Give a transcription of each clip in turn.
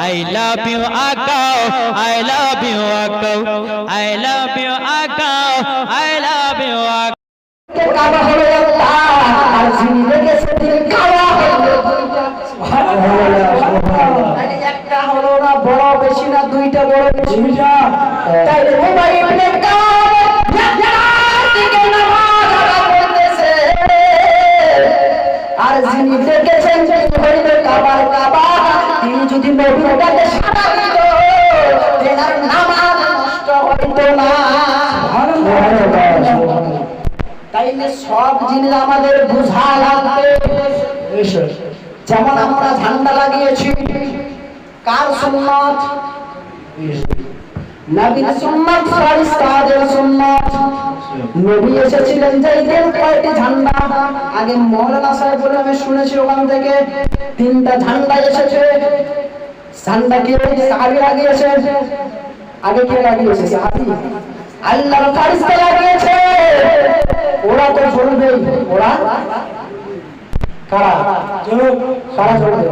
I love you আকাও I love you আকাও I love you আকাও I love you একটা আর যিনি দেখেছেন কাবার যদি নবীটাকে সাড়া দিত তেনার যেমন আমরা ঝান্ডা লাগিয়েছি কার সুন্নত নবীর সুন্নত ফেরেশতাদের সুন্নত নবী এসেছিলেন যাইতেন কয়টি ঝান্ডা আগে মৌলানা সাহেব বলে আমি শুনেছি ওখান থেকে তিনটা ঝান্ডা এসেছে ঝান্ডা কে সাহাবী লাগিয়েছে আগে কে লাগিয়েছে? সাহাবী। আল্লাহর ফেরেশতা লাগিয়েছে। ওরা তো চলবে ওরা কারা? কারা চলবে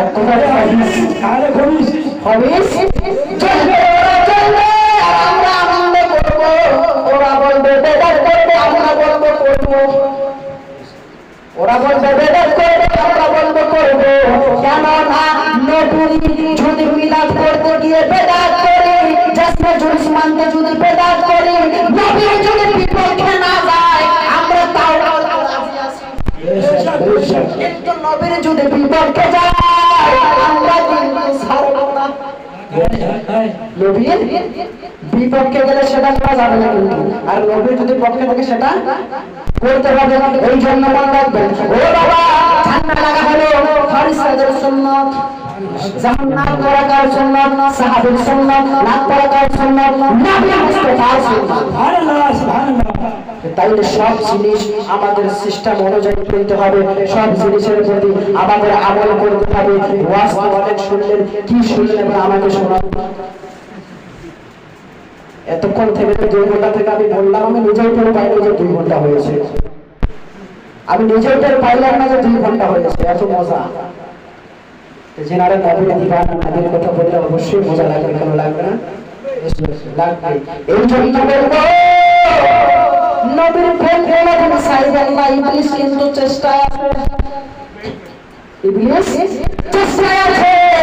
এক কথায় হাদিস তাহলে খবিস খবিস চলবে ওরা চলবে। আমরা আনন্দ করব। ওরা বলবে বেদাত করবে আমরা বলব করব। ওরা বলবে বেদাত করবে, আমরা বলব করব। কেন না নবী যদি মিলাদ করতে গিয়ে বেদাত করি জাসমে জুলুস মানতে যদি বেদাত করি নবী যদি বিপক্ষে না যায়, আমরা তাও কিন্তু নবীর যদি বিপক্ষে যায়, আমরা কিন্তু না। নবীর বিপক্ষে গেলে সেটা যাবে না কিন্তু। আর নবীর যদি পক্ষে থাকে, সেটা করতে হবে এই জন্য মনে রাখবেন ও বাবা ঠান্ডা লাগা হলো। ফরিস্তাদের সুন্নত যেমন করা কার সুন্নত সাহাবীর সুন্নত নাক করা কার সুন্নত নবী মুস্তাফার সুন্নত? তাইলে সব জিনিস আমাদের সিস্টেম অনুযায়ী চলতে হবে সব জিনিসের প্রতি আমাদের আমল করতে হবে। ওয়াজ অনেক শুনলেন কি শুনলেন আমাকে শোনান। এতক্ষণ থেকে দুই ঘণ্টা থেকে আমি বললাম, আমি নিজেও টের পাইনি যে দুই ঘণ্টা হয়েছে। আমি নিজেও টের পাইলাম না যে দুই ঘণ্টা হয়েছে, এত মজা। চেষ্টায় চেষ্টায় আছে।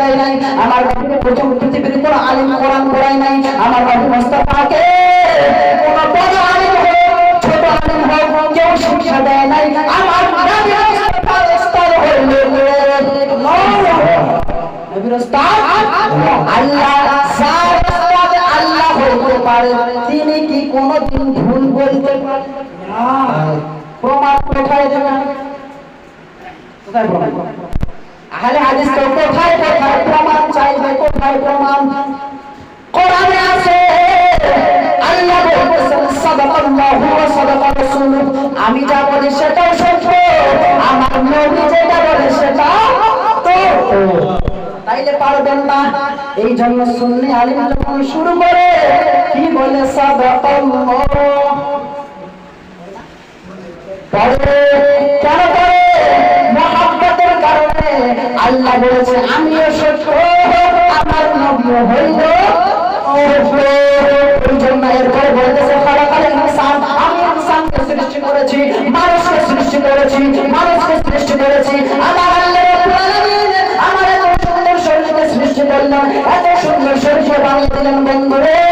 দেয় নাই, আমার নবীকে প্রথম পৃথিবীর কোন আলিম কোরআন পড়ায় নাই, আমার মুস্তাফাকে বড় পারে, তিনি কি কোনদিন ভুল বলতে পারেন? না। প্রমাণ কোথায় কোথায় প্রমাণ আহলে হাদিস তো, কোথায় কোথায় প্রমাণ চাইবে কোথায় প্রমাণ? কোরআনে আছে, আল্লাহ বলতেছেন, সাদাকাল্লাহু ওয়া সাদাকা রাসূলুহু। আমি যা বলি সেটাও সত্য, আমার নবী যেটা বলে সেটা তো তাইলে পারবেন না। এই জন্য সুন্নি আলিম যখন শুরু করে, কি বলে সাদাকাল্লাহ? পরে কেন আল্লাহ বলেছে, আমিও সত্য, আমার নবীও হইল করেছি, মানুষকে সৃষ্টি করেছি, মানুষকে সৃষ্টি করেছি। এত সুন্দর শরীরকে সৃষ্টি করলেন, এত সুন্দর শরীর বানিয়ে দিলেন বন্ধুরে।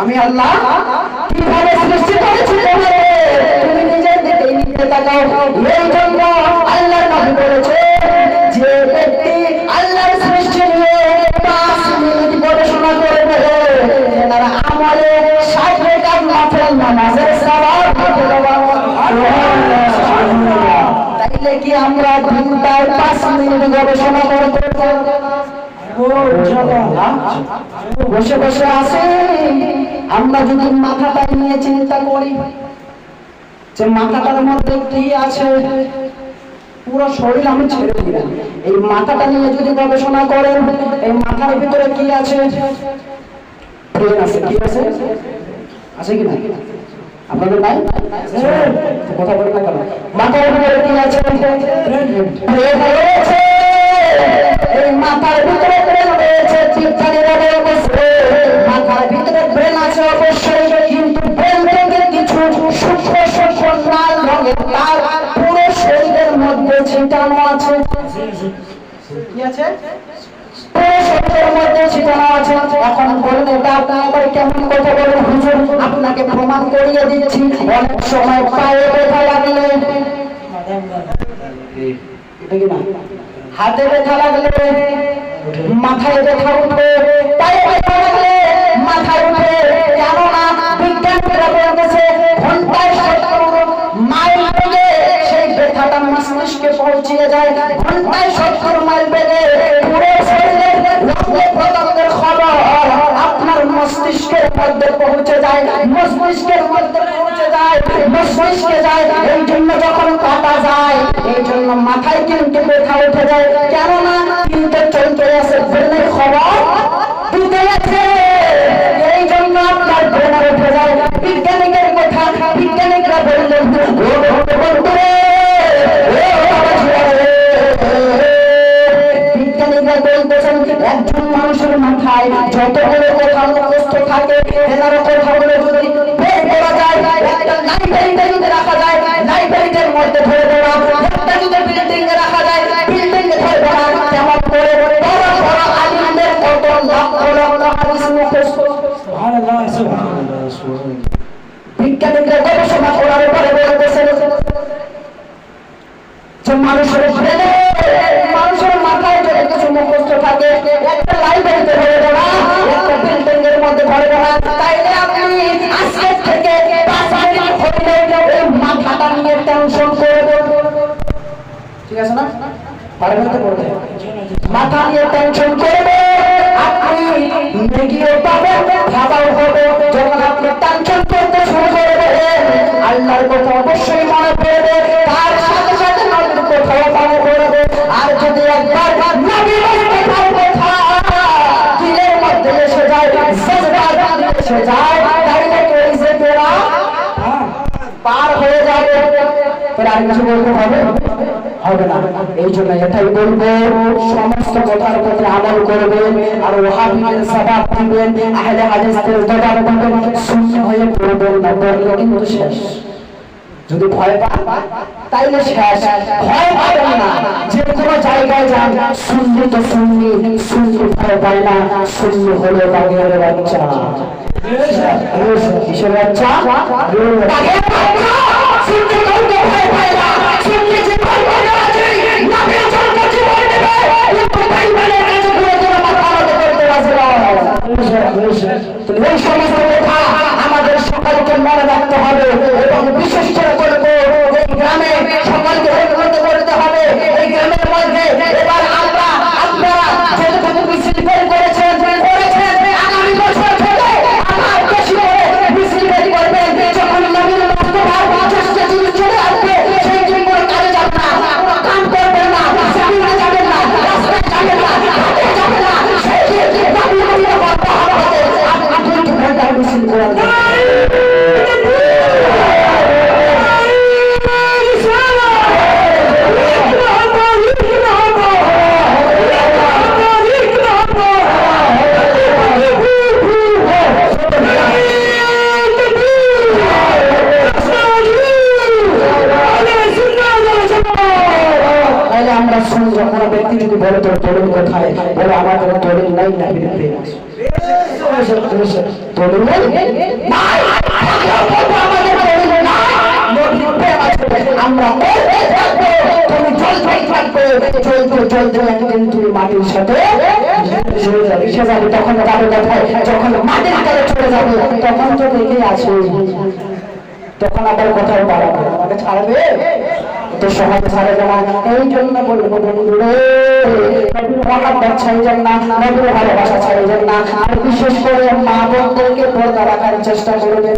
আমি আল্লাহ কীভাবে সৃষ্টি করেছি তুমি নিজের দিকে নিজে তাকাও। এই জন্য আল্লাহ নবী বলেছে, যে ব্যক্তি আল্লাহর সৃষ্টি নিয়ে পাঁচ মিনিট গবেষণা করবে তারা আমলে ষাট রেখার নফল নামাজের পেতে তাইলে কি আমরা দিনটার পাঁচ মিনিট গবেষণা করতে বসে বসে আসে। আমরা যদি মাথাটা নিয়ে চিন্তা করি যে মাথাটার মধ্যে কি আছে পুরো শরীর আমি ছেড়ে দিলাম। এই মাথাটা নিয়ে যদি গবেষণা করেন এই মাথার ভিতরে কি আছে? ব্রেন আছে কি আছে? আছে কি না? আপনাদের নাই? কথা বলেন না কেন? মাথার ভিতরে কি আছে? ব্রেন রয়েছে এই মাথার ভিতরে ব্রেন রয়েছে বিজ্ঞানীরা বলতেছে মাথার ভিতরে ব্রেন আছে অবশ্যই কিন্তু ব্রেন থেকে কিছু সূক্ষ্ম সূক্ষ্ম লাল রঙের তার পুরো শরীরের মধ্যে ছিটানো আছে। কি আছে? পুরো শরীরের মধ্যে ছিটানো আছে। এখন বলুন এটা কেমন কথা বলেন? হুজুর আপনাকে প্রমাণ করিয়ে দিচ্ছি। অনেক সময় পায়ে ব্যথা লাগলে। এটা কি না? হাতে ব্যথা লাগলে মাথায় ব্যথা উঠবে, পায়ে ব্যথা লাগলে মাথায় উঠে কেননা বিজ্ঞানীরা বলতেছে মস্তিষ্কে যায়। আপনার মস্তিষ্কের মধ্যে পৌঁছে যায়। মস্তিষ্কের মধ্যে যায় মস্তিষ্কে যায়, এই জন্য যখন কাটা যায়, এই জন্য মাথায় কিন্তু ব্যথা উঠে যায়। কেননা কিন্তু চলতে আছে ব্রেনের খবর। দিতে আছে, এই জন্য আপনার ব্রেনে উঠে যায়। বিজ্ঞানিকের কথা বললেন বিজ্ঞানীরা বলতেছেন, একজন মানুষের মাথায় যতগুলো কথা মুখস্থ থাকে এনার কথাগুলো যদি একটা যদি রাখা যায় লাইব্রেরিটার মধ্যে ধরে দেওয়া একটা যদি বিল্ডিং রাখা যায় বিল্ডিং ধরে দেওয়া কেমন করে বড় বড় আলিমদের কত লক্ষ লক্ষ হাদিস মুখস্থ। বিজ্ঞানীরা গবেষণা করার পরে বলতেছেন যে মানুষের মাথা নিয়ে টেনশন করবে। আপনি নেগিও পাবেন, ভাবাও হবে, যখন আপনি টেনশন করতে শুরু করবেন, আল্লাহর কথা অবশ্যই মনে পড়বে, তার সাথে সাথে নবীর কথাও মনে পড়বে। আর যদি একবার নবীর কথার কথা দিলের মধ্যে এসে যায় জজবার এসে যায় তাইলে তো এই যে তোরা পার হয়ে যাবে। তোর আর কিছু বলতে হবে? হবে না। এই জন্য এটাই বলব, সমস্ত কথার প্রতি আমল করবেন আর ওহাবিদের সবাব দিবেন, আহলে হাদিসদের জবাব দিবেন, শূন্য হয়ে পড়বেন না, পড়লে কিন্তু শেষ। যদি ভয় পান, তাইলে শেষ। ভয় পাবেন না, যে কোনো জায়গায় যান তো ভয় পায় না বাগের বাচ্চা। বাচ্চা? কাউকে ভয় পায় না যে ভয় এই সমস্ত কথা আমাদের সকলকে মনে রাখতে হবে এবং বিশেষ করে গ্রামে সকলকে চলতে চলতে একদিন মাটির সাথে মিশে যাবে। তখন যাবে কোথায় যখন মাটির কাছে চলে যাবে তখন তো দেখে আছে। তখন আবার কোথাও পালাবে আমাকে ছাড়বে? তো সবাই ছাড়ে না। এই জন্য বলব বন্ধুরে মহাব্বত ছাড়বেন না নবীর ভালোবাসা না। আর বিশেষ করে মা বোনদেরকে পর্দা রাখার চেষ্টা করবেন।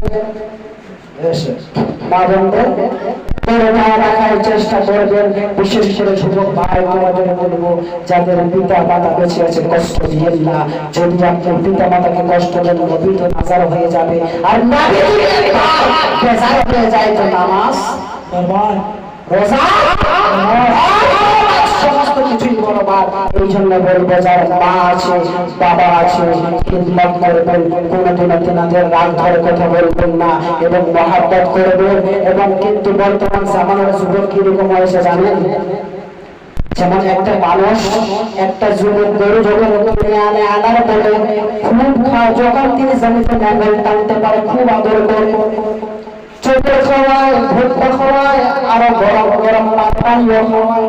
মা বোনদের? পর্দা রাখার চেষ্টা করবেন। বিশেষ করে যুবক ভাই তোমাদের বলব যাদের পিতা মাতা বেঁচে আছে কষ্ট দিয়েন না। যদি আপনি পিতা মাতাকে কষ্ট দেন নবী তো নাজার হয়ে যাবে। আর না বেজার হয়ে যায় তো নামাজ। রোজা। সমস্ত এই জন্য বলব যার মা আছে, বাবা আছে। খিদমত করবেন কোনোদিন তেনাদের রাগ ধরে কথা বলবেন না এবং মহাব্বত করবেন এবং কিন্তু বর্তমান জামানার যুবক কীরকম হয়েছে জানেন? যেমন একটা মানুষ একটা যুবক গরু যখন আনে, আনার পরে খুব খাওয়া যখন তিনি জমিতে ন্যাঙ্গল টানতে পারে, খুব আদর করে। চোখে খাওয়ায় ভুট্টা খাওয়ায়, আরও গরম গরম পানিও খাওয়ায়।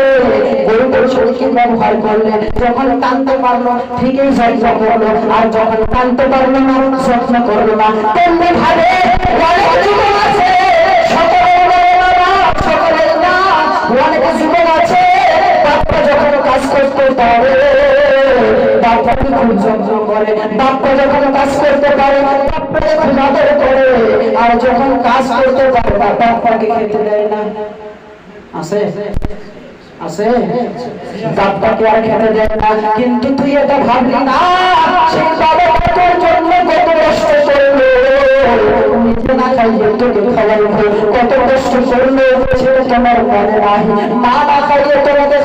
গরু গরু শরীরকে ব্যবহার করলে, যখন টানতে পারল, ঠিকই যত্ন করল, আর যখন টানতে পারল না যত্ন করল না। তেমনি ভাবে কাজ করতে পারে যত্ন করে যখন কাজ করতে পারে করে, আর যখন কাজ করতে পারে বাপ্পাকে খেতে দেয় না? আছে? আছে? বাপ্পাকে আর খেতে দেয় না, কিন্তু তুই এটা ভাবলি না, সেই বাবা তোর জন্য কত কষ্ট করল। তোমার না তোমাকে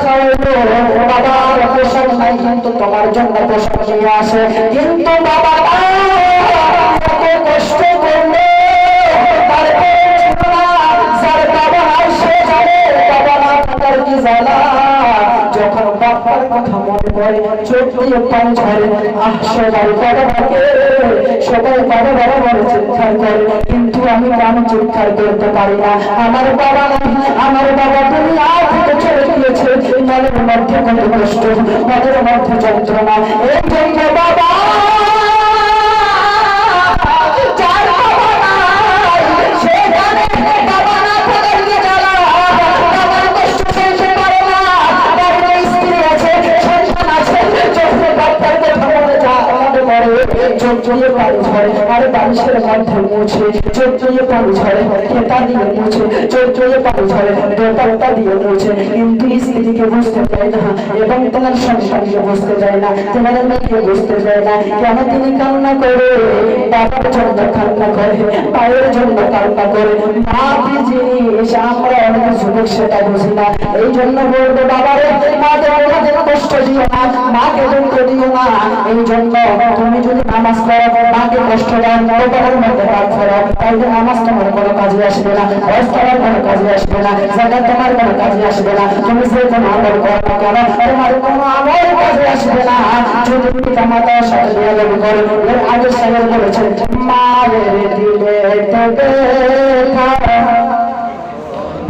বাবার কিন্তু তোমার জন্য পোশাক আসে। কিন্তু বাবা বাবার কথা মনে পড়ে, চোখ দিয়ে পানি ঝরে। আহ, সবাই বাবা বাবাকে, সবাই বাবা বাবা বলে চিৎকার করে, কিন্তু আমি কেন চিৎকার করতে পারি না? আমার বাবা আমার বাবা তুমি আর থেকে চলে গিয়েছে। মনের মধ্যে কত কষ্ট, মনের মধ্যে যন্ত্রণা, এই জন্য বাবা চোখ দিয়ে পানি ঝরে, আর বালিশের মধ্যে মুছে, চোখ দিয়ে পানি ঝরে, খেতা দিয়ে মুছে, চোখ দিয়ে পানি ঝরে, দোপাট্টা দিয়ে মুছে, কিন্তু স্ত্রীকে বুঝতে চায় না এবং তোমার সংসারকে বুঝতে চায় না তোমার মেয়েকে বুঝতে চায় না কেন তিনি কান্না করে? বাবার জন্য কান্না করে মায়ের জন্য কান্না করে। মা কি জিনিস? আমরা অনেক যুবক সেটা বুঝি না। এই জন্য বলব বাবারে মাকে অন্যদের কষ্ট দিও না মাকে দুঃখ দিও না, এই জন্য তুমি যদি নামাজ পড়ো মাকে কষ্ট দাও বাবার মধ্যে রাগ করো তাহলে নামাজ তোমার কোনো কাজে আসবে না, বয়স তোমার কোনো কাজে আসবে না জায়গা তোমার কোনো কাজে আসবে না, তুমি যে কোনো আমল করো না কেন, তোমার কোনো আমল কাজে আসবে না। যদি পিতা মাতার সাথে বিয়াদবি করো, এর আগে সাহেব বলেছেন, মায়ের দিলে তো ব্যথা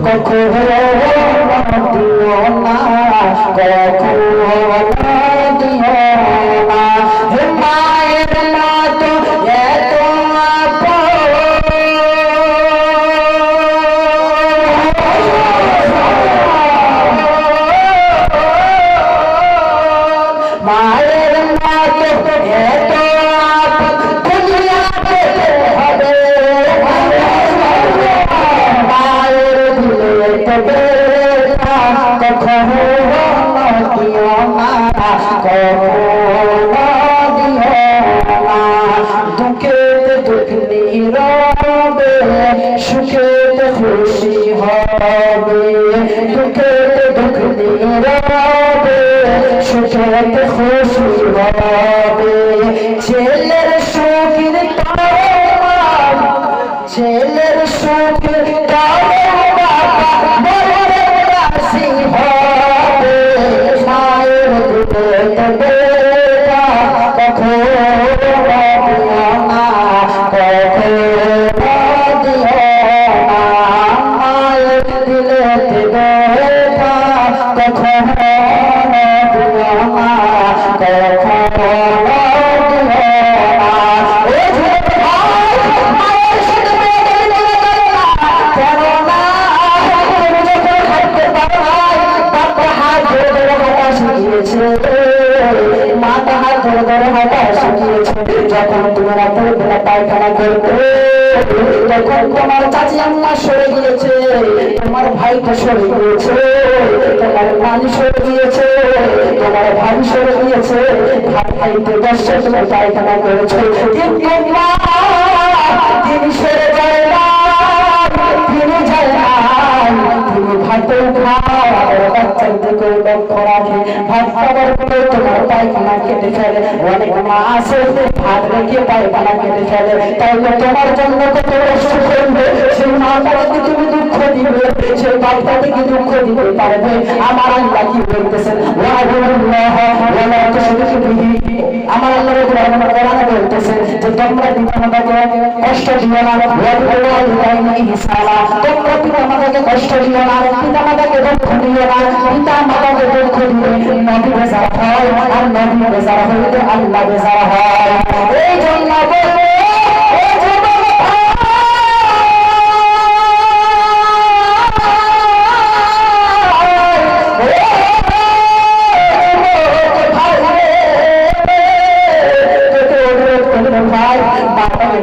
কখনো দিও না। কখনো তখন তোমার চাচি আম্মা সরে গিয়েছে, তোমার ভাইটা সরে গিয়েছে, তোমার পানি সরে গিয়েছে, তোমার ভাই সরে গিয়েছে, ভাই ভাইতে তুমি পায়খানা করেছে। কিন্তু তিনি সরে যায় না তিনি যায় না তিনি ভাতে খাওয়ার তোমার জন্য কত কষ্ট করবে সেই মাটাকে তুমি দুঃখ দিবে সেই বাচ্চাকে কি দুঃখ দিতে পারবে আমার আল্লাহ কি বলতেছেন আমার আল্লাহ কোরআনে যে তোমরা পিতামাতাকে কষ্ট দিও না, তোমরা পিতামাতাকে কষ্ট দিও না পিতামাতাকে দুঃখ দিও না পিতামাতাকে দুঃখ দিলে নবী বেজার হয় আর নবী বেজার হইলে আল্লাহ বেজার হয় এই জন্য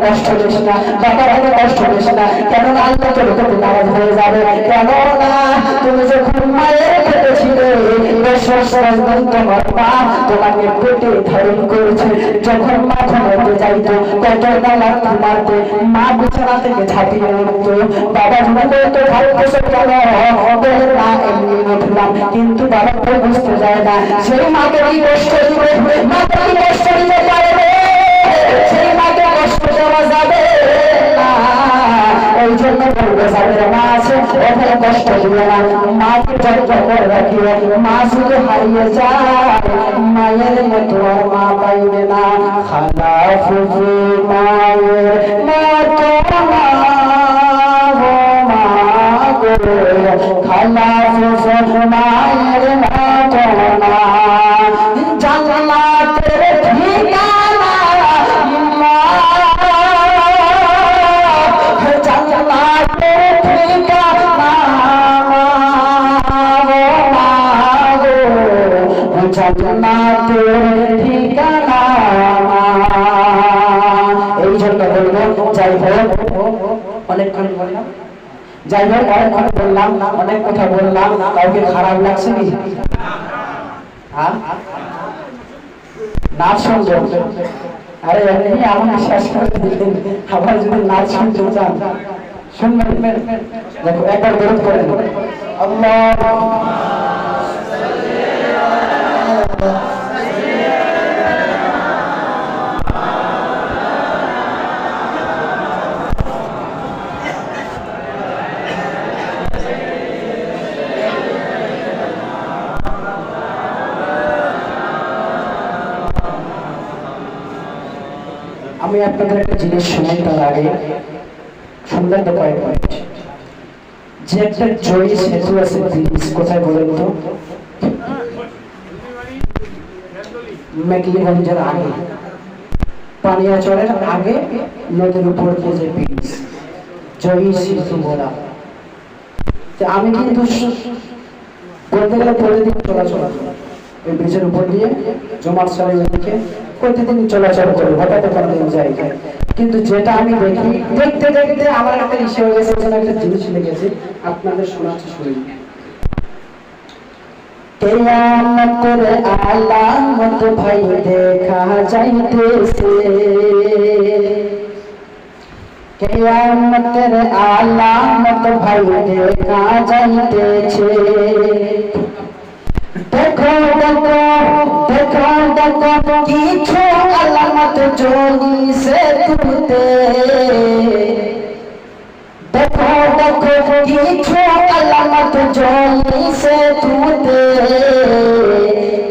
কষ্ট দিস না বাবার কষ্ট দিস না কেন আল্লাহ তোর তোমাকে পেটে ধারণ করেছে যখন মা ঘুমাতে যাইতো কত বেলা ঘুমাতে মা বিছানা থেকে ঝাঁপিয়ে উঠতো বাবা ঘুমাতে তো ভাবতেছে কেন না। এমনি উঠলাম কিন্তু বাবা বুঝতে যায় না সেই মাকে কষ্ট দিবে করে রাখিও মা শুধু হারিয়ে যায়। মায়ের মতো মা পাইবে না। খালা ফুফু মায়ের মা। খালা অনেকক্ষণ বললাম। যাই হোক, অনেকক্ষণ বললাম অনেক কথা বললাম কাউকে খারাপ লাগছে কি হ্যাঁ? নাচ শুনছো আরে এমনি আমাকে শেষ করে দিলেন যদি নাচ শুনতে চান। শুনবেন। আমি আপনাদের একটা জিনিস শুনাই তার আগে। শুনলেন তো কয়েক যে একটা জয়ী সেতু আছে ব্রিজ কোথায় বলেন তো? মেকলিগঞ্জের আগে। আগে নদীর উপর জয়ী সেতু বলা। আমি কিন্তু বলতে গেলে প্রতিদিন চলাচল। করি। ওই ব্রিজের উপর দিয়ে জমার সালের প্রতিদিন চলাচল করি, হঠাৎ কোনদিন যাই কিন্তু যেটা আমি দেখি, দেখতে দেখতে আমার একটা ইসে হয়ে গেছে, যেন একটা জিনিস লেগেছে, আপনাদের শোনাচ্ছি শুনি। কেয়ামতের আলামত ভাই দেখা যাইতেছে। কেয়ামতের আলামত ভাই দেখা যাইতেছে। দেখো দেখো দেখো দেখো কিছু আলামত জ্বলিছে তুমিতে দেখো দেখো কিছু আলামত জ্বলিছে তুমিতে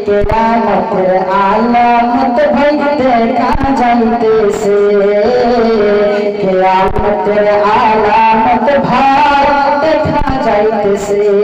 কেরামতের আলামত ভাই দেখা যাইতেছে কেরামতের আলামত ভাই দেখা যাইতেছে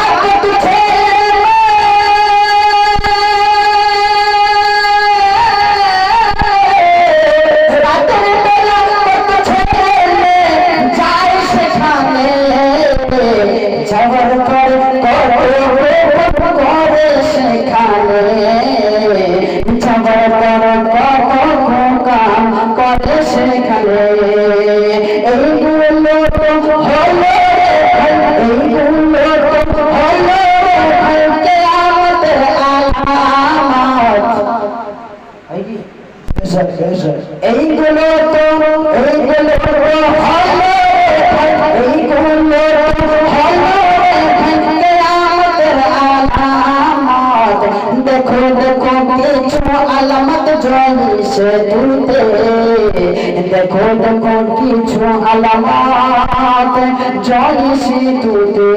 সেদিকে দেখো দেখো কিছু আলামাত জয় সিতুতে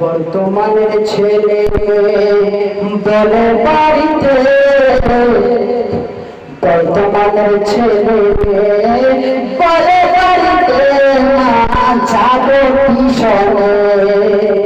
বর্তমানের ছেলে বলে বাড়িতে, বর্তমানের ছেলে বলে বাড়িতে না যাব ভীষণে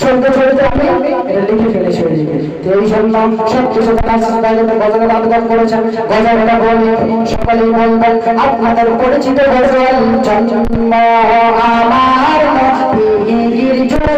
ছোট্ট ছোট আমি লিখে ফেলেছি তো এই জন্য সত্য সত্যতাকে গজল আন্দোলন করেছেন গজলটা বলি, সকলেই বলবেন আপনাদের পরিচিত গজল জন্ম আমার গির জুড়ে